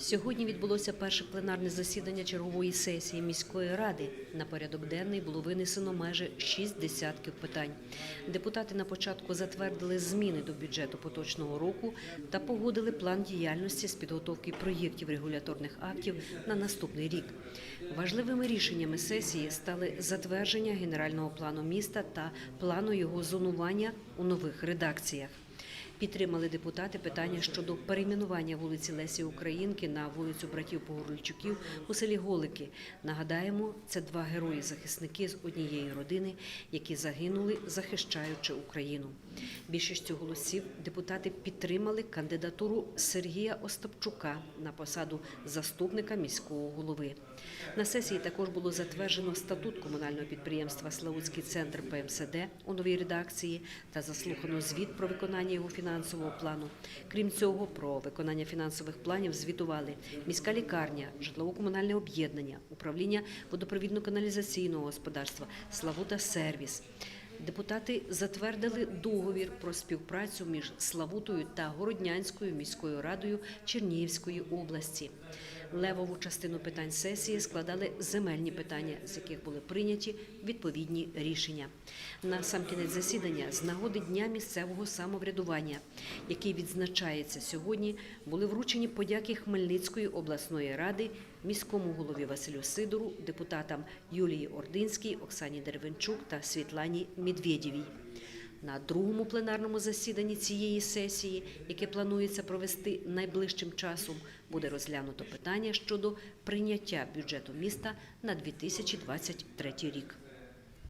Сьогодні відбулося перше пленарне засідання чергової сесії міської ради. На порядок денний було винесено майже шість десятків питань. Депутати на початку затвердили зміни до бюджету поточного року та погодили план діяльності з підготовки проєктів регуляторних актів на наступний рік. Важливими рішеннями сесії стали затвердження генерального плану міста та плану його зонування у нових редакціях. Підтримали депутати питання щодо перейменування вулиці Лесі Українки на вулицю братів Погорульчуків у селі Голики. Нагадаємо, це два герої-захисники з однієї родини, які загинули, захищаючи Україну. Більшістю голосів депутати підтримали кандидатуру Сергія Остапчука на посаду заступника міського голови. На сесії також було затверджено статут комунального підприємства Славутський центр ПМСД у новій редакції та заслухано звіт про виконання його фінансового плану. Крім цього, про виконання фінансових планів звітували міська лікарня, житлово-комунальне об'єднання, управління водопровідно-каналізаційного господарства, Славута Сервіс. Депутати затвердили договір про співпрацю між Славутою та Городнянською міською радою Чернігівської області. Левову частину питань сесії складали земельні питання, з яких були прийняті відповідні рішення. На сам кінець засідання з нагоди Дня місцевого самоврядування, який відзначається сьогодні, були вручені подяки Хмельницької обласної ради міському голові Василю Сидору, депутатам Юлії Ординській, Оксані Деревенчук та Світлані Медведєвій. На другому пленарному засіданні цієї сесії, яке планується провести найближчим часом, буде розглянуто питання щодо прийняття бюджету міста на 2023 рік.